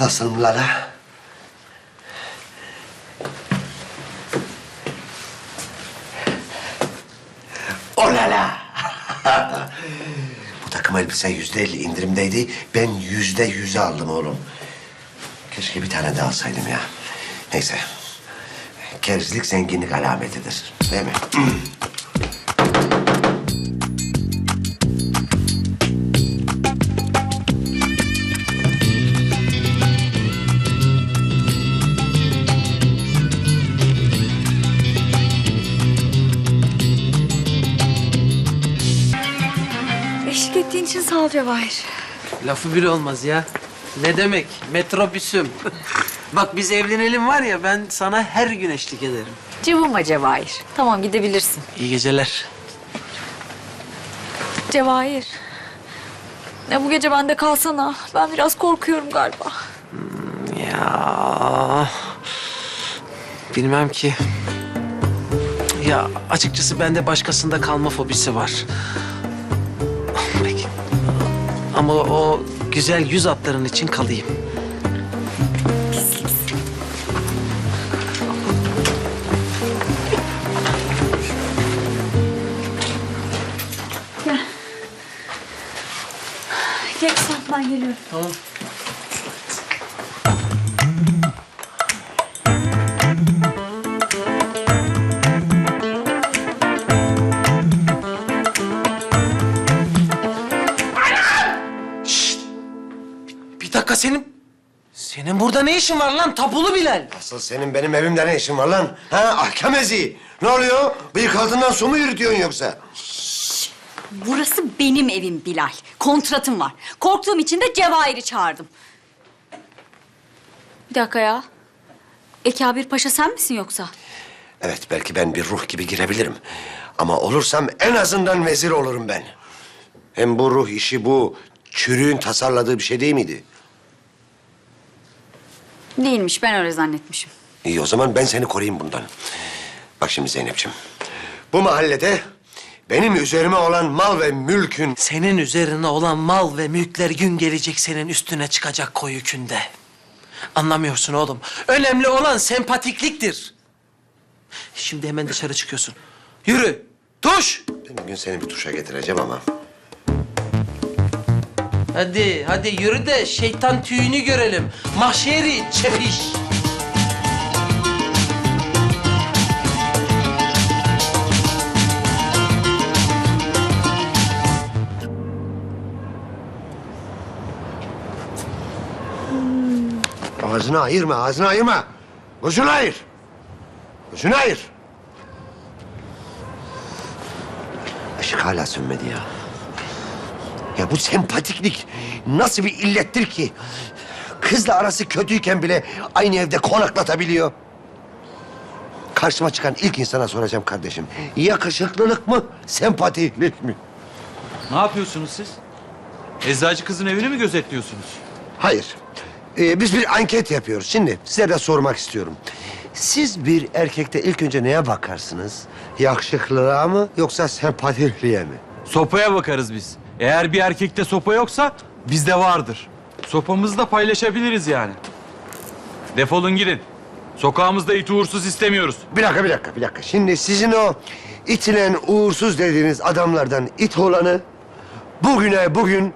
Nasılım Lala? O Lala! Bu takım elbise yüzde elli indirimdeydi. Ben yüzde yüze aldım oğlum. Keşke bir tane daha alsaydım ya. Neyse. Kerizlik zenginlik alametidir. Değil mi? Eşlik ettiğin için sağ ol Cevahir. Lafı bile olmaz ya. Ne demek? Metrobüsüm. Bak biz evlenelim var ya ben sana her gün eşlik ederim. Cıvıma Cevahir. Tamam gidebilirsin. İyi geceler. Cevahir. Ya bu gece bende kalsana. Ben biraz korkuyorum galiba. Ya bilmem ki. Ya açıkçası bende başkasında kalma fobisi var. Ama o güzel yüz atların için kalayım. Gel sen ben geliyorum. Tamam. Senin... Senin burada ne işin var lan tapulu Bilal? Asıl senin benim evimde ne işin var lan? Ha ahkam eziği. Ne oluyor? Bıyık altından su mu yürütüyorsun yoksa? Burası benim evim Bilal. Kontratım var. Korktuğum için de Cevahir'i çağırdım. Bir dakika ya. Ekabir Paşa sen misin yoksa? Evet belki ben bir ruh gibi girebilirim. Ama olursam en azından vezir olurum ben. Hem bu ruh işi bu çürüğün tasarladığı bir şey değil miydi? Değilmiş ben öyle zannetmişim. İyi o zaman ben seni koruyayım bundan. Bak şimdi Zeynep'ciğim. Bu mahallede benim üzerime olan mal ve mülkün... Senin üzerine olan mal ve mülkler gün gelecek senin üstüne çıkacak koyu künde. Anlamıyorsun oğlum. Önemli olan sempatikliktir. Şimdi hemen dışarı çıkıyorsun. Yürü. Tuş. Ben bugün seni bir tuşa getireceğim ama... Hadi, hadi yürü de şeytan tüyünü görelim. Mahşeri çepiş. Ağzını ayırma, ağzını ayırma. Gözünü ayır. Gözünü ayır. Işık hala sönmedi ya. Ya bu sempatiklik nasıl bir illettir ki? Kızla arası kötüyken bile aynı evde konaklatabiliyor. Karşıma çıkan ilk insana soracağım kardeşim. Yakışıklılık mı, sempatiklik mi? Ne yapıyorsunuz siz? Eczacı kızın evini mi gözetliyorsunuz? Hayır. Ee, biz bir anket yapıyoruz. Şimdi size de sormak istiyorum. Siz bir erkekte ilk önce neye bakarsınız? Yakışıklılığa mı yoksa sempatikliğe mi? Sopaya bakarız biz. Eğer bir erkekte sopa yoksa bizde vardır. Sopamızı da paylaşabiliriz yani. Defolun gidin. Sokağımızda it uğursuz istemiyoruz. Bir dakika, bir dakika, bir dakika. Şimdi sizin o itilen uğursuz dediğiniz adamlardan it olanı... ...bugüne bugün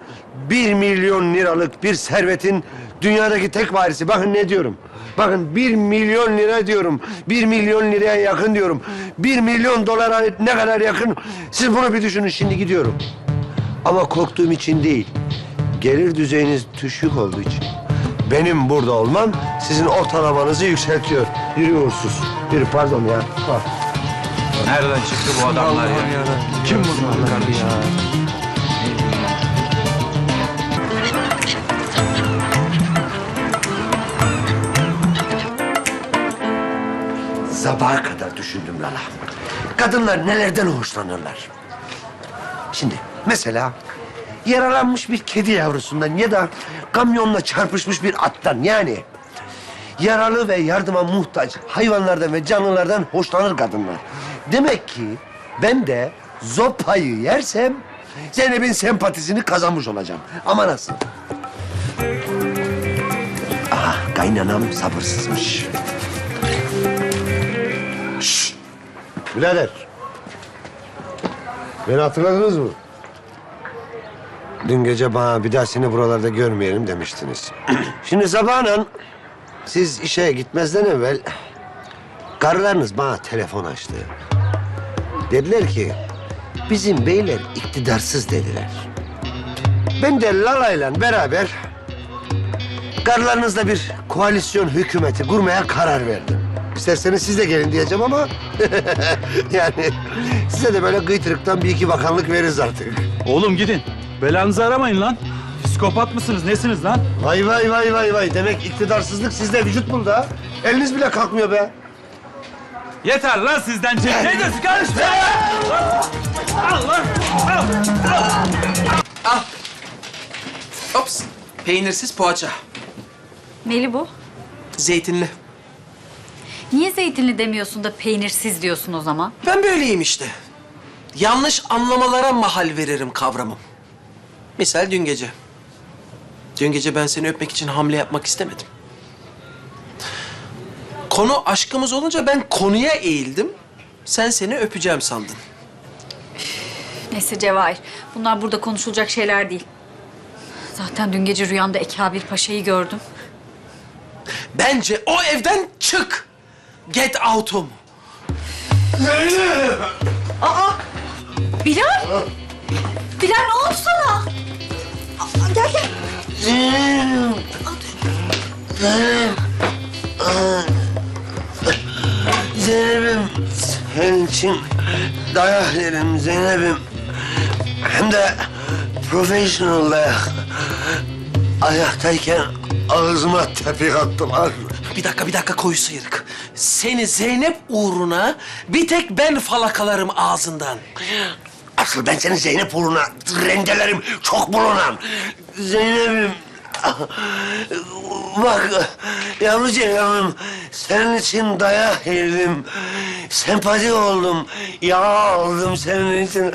bir milyon liralık bir servetin dünyadaki tek varisi. Bakın ne diyorum. Bakın bir milyon lira diyorum. Bir milyon liraya yakın diyorum. Bir milyon dolara ne kadar yakın? Siz bunu bir düşünün. Şimdi gidiyorum. Ama korktuğum için değil. Gelir düzeyiniz düşük olduğu için. Benim burada olmam sizin ortalamanızı yükseltiyor. Yürü uğursuz. Yürü pardon ya. Bak. Nereden çıktı bu adamlar ya? Kim bunlar kardeşim? Sabaha kadar düşündüm Lala. Kadınlar nelerden hoşlanırlar? Şimdi mesela yaralanmış bir kedi yavrusundan ya da kamyonla çarpışmış bir attan yani yaralı ve yardıma muhtaç hayvanlardan ve canlılardan hoşlanır kadınlar. Demek ki ben de zopayı yersem Zeynep'in sempatisini kazanmış olacağım. Ama nasıl? Ah. kaynanam sabırsızmış. Şşş! Birader. Beni hatırladınız mı? Dün gece bana bir daha seni buralarda görmeyelim demiştiniz. Şimdi sabahın siz işe gitmezden evvel karılarınız bana telefon açtı. Dediler ki bizim beyler iktidarsız dediler. Ben de Lala'yla beraber karılarınızla bir koalisyon hükümeti kurmaya karar verdim. İsterseniz siz de gelin diyeceğim ama yani size de böyle gıytırıktan bir iki bakanlık veririz artık. Oğlum gidin. Belanızı aramayın lan. Psikopat mısınız? Nesiniz lan? Vay vay vay vay vay. Demek iktidarsızlık sizde vücut buldu ha. Eliniz bile kalkmıyor be. Yeter lan sizden çek. Ne diyorsun kardeşim? Al lan. Al. Ops. Peynirsiz poğaça. Neli bu? Zeytinli. Niye zeytinli demiyorsun da peynirsiz diyorsun o zaman? Ben böyleyim işte. Yanlış anlamalara mahal veririm kavramım. Misal dün gece. Dün gece ben seni öpmek için hamle yapmak istemedim. Konu aşkımız olunca ben konuya eğildim. Sen seni öpeceğim sandın. Neyse Cevahir, bunlar burada konuşulacak şeyler değil. Zaten dün gece rüyamda Ekabir Paşa'yı gördüm. Bence o evden çık. Get out'um. Bilal! Bilal ne oldu sana? Aa, gel gel. Zeynep. Zeynep'im. Senin için dayak yerim Zeynep'im. Hem de professional dayak. Ayaktayken ağzıma tepik attılar. Bir dakika, bir dakika koyu sıyrık. Seni Zeynep uğruna bir tek ben falakalarım ağzından. Asıl ben seni Zeynep uğruna rendelerim çok bulunan. Zeynep'im. Bak yavrucağım senin için dayak yedim. Sempati oldum. Yağ oldum senin için.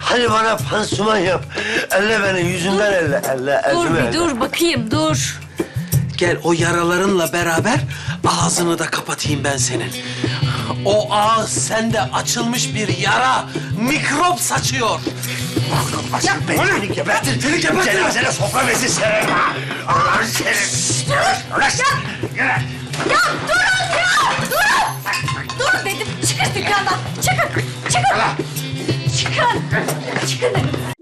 Hadi bana pansuman yap. Elle beni yüzünden elle. Elle, Dur bir elle. dur bakayım dur. Gel o yaralarınla beraber ağzını da kapatayım ben senin. O ağız sende açılmış bir yara, mikrop saçıyor. Asıl ben seni gebertir. Seni gebertir. Cenazene sofra bezi sererim ha. Allah'ını senin. Ulan Ya durun ya! Durun! Durun dedim. Çıkın dükkandan. Çıkın. Çıkın. Çıkın. Çıkın dedim.